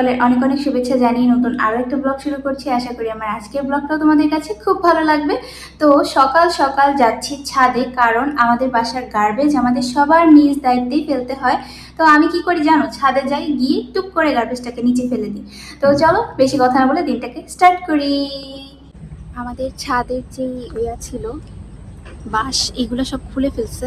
সকালের অনেক অনেক শুভেচ্ছা জানিয়ে নতুন আরও একটা ব্লগ শুরু করছি। আশা করি আমার আজকের ব্লগটাও তোমাদের কাছে খুব ভালো লাগবে। তো সকাল সকাল যাচ্ছি ছাদে, কারণ আমাদের বাসার গার্বেজ আমাদের সবার নিজ দায়িত্বেই ফেলতে হয়। তো আমি কি করি জানো? ছাদে যাই, গিয়ে টুক করে গার্বেজটাকে নিচে ফেলে দিই। তো চলো বেশি কথা না বলে দিনটাকে স্টার্ট করি। আমাদের ছাদের যে ইয়া ছিল, বাঁশ, এগুলো সব খুলে ফেলছে।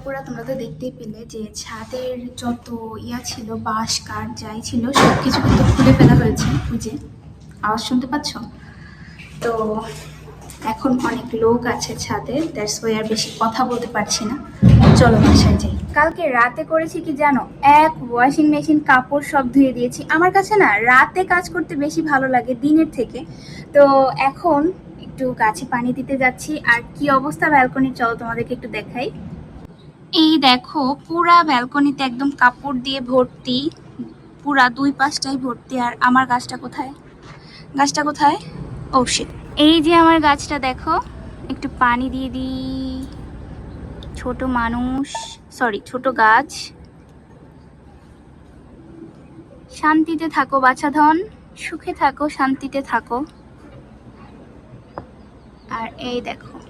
তো অপরা তোমরা তো দেখতেই পেলে যে ছাদের যত ইয়া ছিল, বাঁশ, কাঠ যাই ছিল সব কিছু কিন্তু খুলে ফেলা হয়েছে যে আওয়াজ শুনতে পাচ্ছ? তো এখন অনেক লোক আছে ছাদে দ্যাটস ওয়াই আর বেশি কথা বলতে পারছি না। চলো বাসায় যাই। কালকে রাতে করেছি কি জানো? এক ওয়াশিং মেশিন কাপড় সব ধুয়ে দিয়েছি। আমার কাছে না রাতে কাজ করতে বেশি ভালো লাগে দিনের থেকে। তো এখন একটু গাছে পানি দিতে যাচ্ছি। আর কি অবস্থা ব্যালকনির চলো তোমাদেরকে একটু দেখাই। এই দেখো, পুরা ব্যালকনিতে একদম কাপড় দিয়ে ভর্তি, পুরা দুই পাশটাই ভর্তি। আর আমার গাছটা কোথায়? গাছটা কোথায়? ও এই যে আমার গাছটা দেখো, একটু পানি দিয়ে দিই। ছোট মানুষ সরি ছোট গাছ। শান্তিতে থাকো বাছাধন সুখে থাকো, শান্তিতে থাকো। আর এই দেখো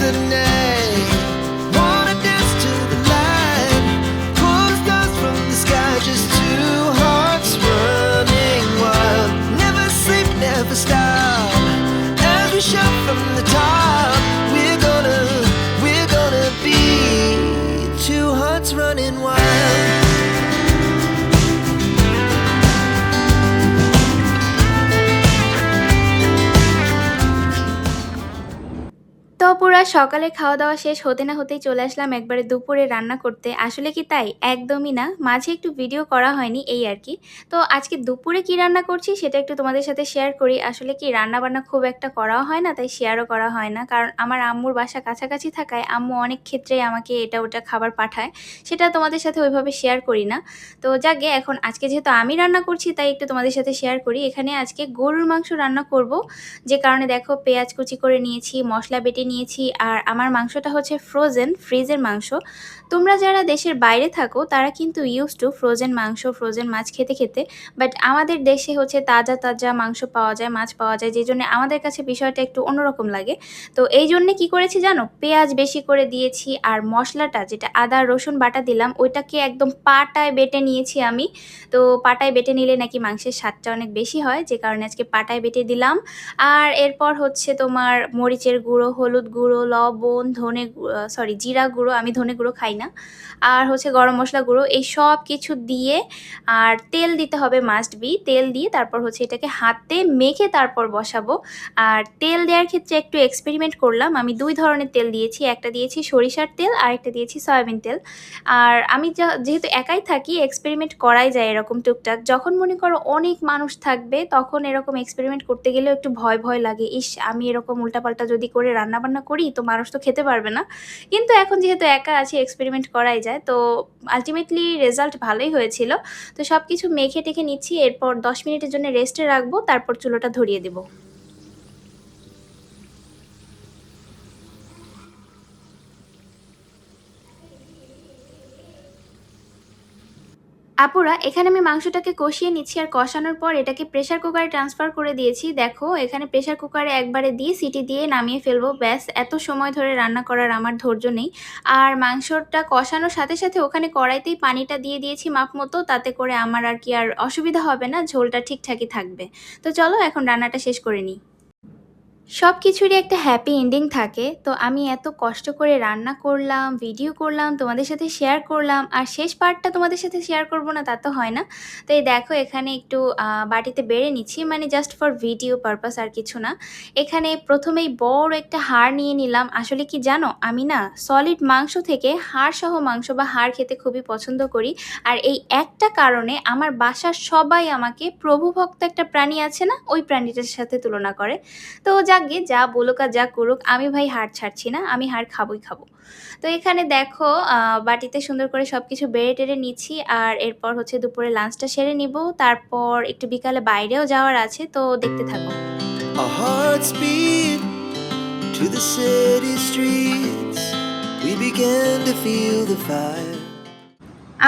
the name. তো সকালে খাওয়া দাওয়া শেষ হতে না হতেই চলে আসলাম একবারে দুপুরে রান্না করতে। আসলে কি তাই? একদমই না। মাঝে একটু ভিডিও করা হয়নি, এই আর কি। তো আজকে দুপুরে কি রান্না করছি সেটা একটু তোমাদের সাথে শেয়ার করি। আসলে কি রান্না বান্না খুব একটা করাও হয় না, তাই শেয়ারও করা হয় না। কারণ আমার আম্মুর বাসা কাছাকাছি থাকায় আম্মু অনেক ক্ষেত্রেই আমাকে এটা ওটা খাবার পাঠায়। সেটা তোমাদের সাথে ওইভাবে শেয়ার করি না। তো যাকে এখন আজকে যেহেতু আমি রান্না করছি, তাই একটু তোমাদের সাথে শেয়ার করি। এখানে আজকে গরুর মাংস রান্না করব। যে কারণে দেখো পেঁয়াজ কুচি করে নিয়েছি, মশলা বেটে নিয়েছি আর আমার মাংসটা হচ্ছে ফ্রোজেন ফ্রিজের মাংস। তোমরা যারা দেশের বাইরে থাকো, তারা কিন্তু ইউজ টু ফ্রোজেন মাংস ফ্রোজেন মাছ খেতে খেতে বাট আমাদের দেশে হচ্ছে তাজা তাজা মাংস পাওয়া যায়, মাছ পাওয়া যায়, যে জন্য আমাদের কাছে বিষয়টা একটু অন্যরকম লাগে। তো এই জন্যে কী করেছি জানো? পেঁয়াজ বেশি করে দিয়েছি আর মশলাটা, যেটা আদা, রসুন, বাটা দিলাম, ওইটাকে একদম পাটায় বেটে নিয়েছি আমি। তো পাটায় বেটে নিলে নাকি মাংসের স্বাদটা অনেক বেশি হয়, যে কারণে আজকে পাটায় বেটে দিলাম। আর এরপর হচ্ছে তোমার মরিচের গুঁড়ো, হলুদ গুঁড়ো, লবণ, ধনে সরি জিরা গুঁড়ো, আমি ধনে গুঁড়ো খাই না। আর হচ্ছে গরম মশলা গুঁড়ো, এই সব কিছু দিয়ে আর তেল দিতে হবে মাস্ট বি তেল দিয়ে তারপর হচ্ছে এটাকে হাতে মেখে তারপর বসাবো। আর তেল দেওয়ার ক্ষেত্রে একটু এক্সপেরিমেন্ট করলাম। আমি দুই ধরনের তেল দিয়েছি। একটা দিয়েছি সরিষার তেল আর একটা দিয়েছি সয়াবিন তেল। আর আমি যেহেতু একাই থাকি এক্সপেরিমেন্ট করাই যায় এরকম টুকটাক। যখন মনে করো অনেক মানুষ থাকবে, তখন এরকম এক্সপেরিমেন্ট করতে গেলেও একটু ভয় ভয় লাগে। ইস, আমি এরকম উল্টাপাল্টা যদি করে রান্নাবান্না করি, তো মানুষ তো খেতে পারবে না। কিন্তু এখন যেহেতু একা আছি এক্সপেরিমেন্ট করাই যায়। তো আলটিমেটলি রেজাল্ট ভালোই হয়েছিল। তো সব কিছু মেখে টেখে নিচ্ছি, এরপর দশ মিনিটের জন্য রেস্টে রাখব, তারপর চুলোটা ধরিয়ে দেবো। আপুরা, এখানে আমি মাংসটাকে কষিয়ে নিচ্ছি আর কষানোর পর এটাকে প্রেশার কুকারে ট্রান্সফার করে দিয়েছি। দেখো, এখানে প্রেশার কুকারে একবারে দিয়ে সিটি দিয়ে নামিয়ে ফেলব। ব্যাস, এত সময় ধরে রান্না করার আমার ধৈর্য নেই। আর মাংসটা কষানোর সাথে সাথে ওখানে কড়াইতেই পানিটা দিয়ে দিয়েছি মাপ মতো, তাতে করে আমার আর কি আর অসুবিধা হবে না, ঝোলটা ঠিকঠাকই থাকবে। তো চলো, এখন রান্নাটা শেষ করে নিই। সব কিছুরই একটা হ্যাপি এন্ডিং থাকে। তো আমি এত কষ্ট করে রান্না করলাম ভিডিও করলাম, তোমাদের সাথে শেয়ার করলাম, আর শেষ পার্টটা তোমাদের সাথে শেয়ার করব না, তা তো হয় না। তো এই দেখো, এখানে একটু বাটিতে বেড়ে নিচ্ছি মানে জাস্ট ফর ভিডিও পারপাস আর কিছু না। এখানে প্রথমেই বড় একটা হাড় নিয়ে নিলাম। আসলে কি জানো, আমি না সলিড মাংস থেকে হাড় সহ মাংস বা হাড় খেতে খুবই পছন্দ করি। আর এই একটা কারণে আমার বাসার সবাই আমাকে প্রভুভক্ত একটা প্রাণী আছে না, ওই প্রাণীটার সাথে তুলনা করে। তো যাকগে যা বলুক আর যা করুক আমি ভাই হাড় ছাড়ছি না আমি হাড় খাবই খাব। তো এখানে দেখো বাটিতে সুন্দর করে সব কিছু বেড়ে টেড়ে নিচ্ছি আর এরপর হচ্ছে দুপুরে লাঞ্চটা সেরে নিব। তারপর একটু বিকালে বাইরেও যাওয়ার আছে তো দেখতে থাকো। Our hearts beat to the city streets. We began to feel the fire.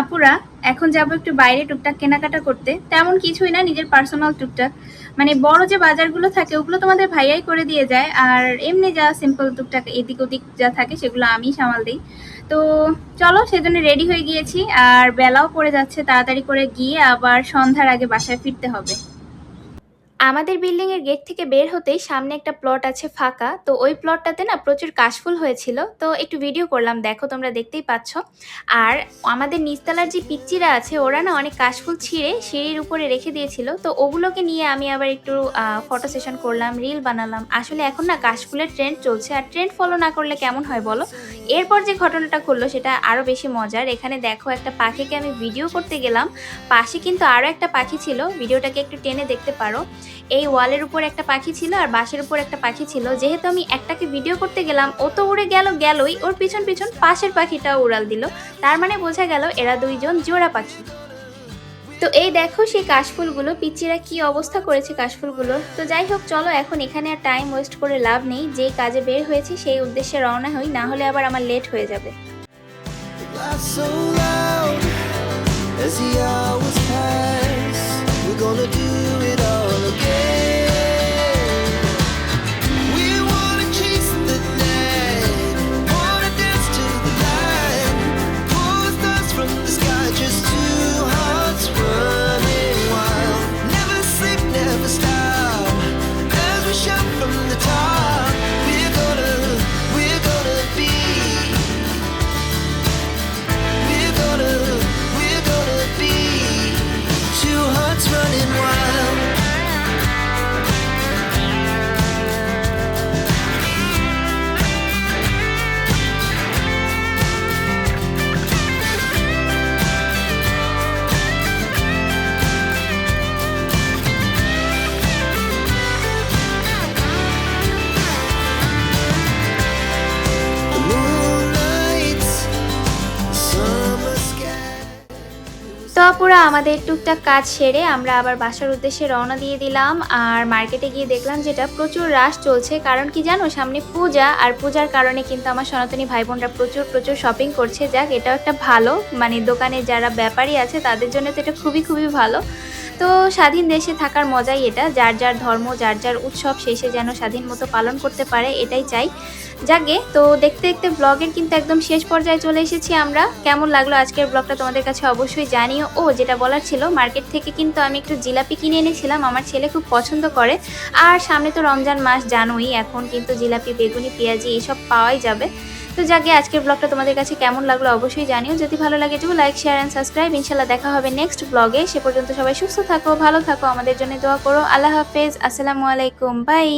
আপুরা এখন যাব একটু বাইরে টুকটাক কেনাকাটা করতে। তেমন কিছুই না নিজের পার্সোনাল টুকটাক। মানে বড় যে বাজারগুলো থাকে, ওগুলো তোমাদের ভাইয়াই করে দিয়ে যায়। আর এমনি যা সিম্পল টুকটাক এদিক ওদিক যা থাকে, সেগুলো আমি সামাল দিই। তো চলো, সেজন্য রেডি হয়ে গিয়েছি। আর বেলাও পড়ে যাচ্ছে, তাড়াতাড়ি করে গিয়ে আবার সন্ধ্যার আগে বাসায় ফিরতে হবে। আমাদের বিল্ডিং এর গেট থেকে বের হতেই সামনে একটা প্লট আছে ফাঁকা। তো ওই প্লটটাতে না প্রচুর কাশফুল হয়েছিল। তো একটু ভিডিও করলাম, দেখো তোমরা দেখতেই পাচ্ছ। আর আমাদের নিচতলার যে পিচ্চিরা আছে, ওরা না অনেক কাশফুল ছিঁড়ে সিঁড়ির উপরে রেখে দিয়েছিল। তো ওগুলোকে নিয়ে আমি আবার একটু ফটো সেশন করলাম রিল বানালাম। আসলে এখন না কাশফুলের ট্রেন্ড চলছে। আর ট্রেন্ড ফলো না করলে কেমন হয় বলো? এরপর যে ঘটনাটা করল সেটা আরও বেশি মজার। এখানে দেখো একটা পাখিকে আমি ভিডিও করতে গেলাম। পাশে কিন্তু আরও একটা পাখি ছিল। ভিডিওটাকে একটু টেনে দেখতে পারো। এই ওয়ালের উপর একটা পাখি ছিল আর বাঁশের উপর একটা পাখি ছিল। যেহেতু আমি একটাকে ভিডিও করতে গেলাম, ও তো উড়ে গেল, গেলই। ওর পিছন পিছন পাশের পাখিটাও উড়াল দিল। তার মানে বোঝা গেল এরা দুইজন জোড়া পাখি। তো এই দেখো সেই কাশফুলগুলো পিচিরা কি অবস্থা করেছে কাশফুলগুলো তো যাই হোক, চলো এখন এখানে আর টাইম ওয়েস্ট করে লাভ নেই। যে কাজে বের হয়েছি সেই উদ্দেশ্যে রওনা হই, না হলে আবার আমার লেট হয়ে যাবে। As the hours pass. We're gonna do it তো আপুরা, আমাদের টুকটাক কাজ সেরে আমরা আবার বাসার উদ্দেশ্যে রওনা দিয়ে দিলাম। আর মার্কেটে গিয়ে দেখলাম যেটা প্রচুর রাশ চলছে, কারণ কি জানো, সামনে পূজা, আর পূজার কারণে কিন্তু আমার সনাতনী ভাই বোনরা প্রচুর প্রচুর শপিং করছে। যাক, এটাও একটা ভালো মানে দোকানে যারা ব্যাপারী আছে, তাদের জন্য তো এটা খুবই খুবই ভালো। তো স্বাধীন দেশে থাকার মজাই এটা। যার যার ধর্ম, যার যার উৎসব শেষে যেন স্বাধীন মতো পালন করতে পারে, এটাই চাই। যাকে, তো দেখতে দেখতে ব্লগের কিন্তু একদম শেষ পর্যায়ে চলে এসেছি আমরা। কেমন লাগল আজকের ব্লগটা তোমাদের কাছে অবশ্যই জানিও। ও, যেটা বলার ছিল মার্কেট থেকে কিন্তু আমি একটু জিলাপি কিনে এনেছিলাম, আমার ছেলে খুব পছন্দ করে। আর সামনে তো রমজান মাস জানোই, এখন কিন্তু জিলাপি, বেগুনি, পেঁয়াজি এসব পাওয়াই যাবে। তো যাকে আজকের ব্লগটা তোমাদের কাছে কেমন লাগল অবশ্যই জানিও। যদি ভালো লাগে তো লাইক শেয়ার অ্যান্ড সাবস্ক্রাইব ইনশাল্লাহ দেখা হবে নেক্সট ব্লগে সে পর্যন্ত সবাই সুস্থ থাকো, ভালো থাকো। আমাদের জন্য দোয়া করো। আল্লাহ হাফেজ। আসসালামু আলাইকুম। বাই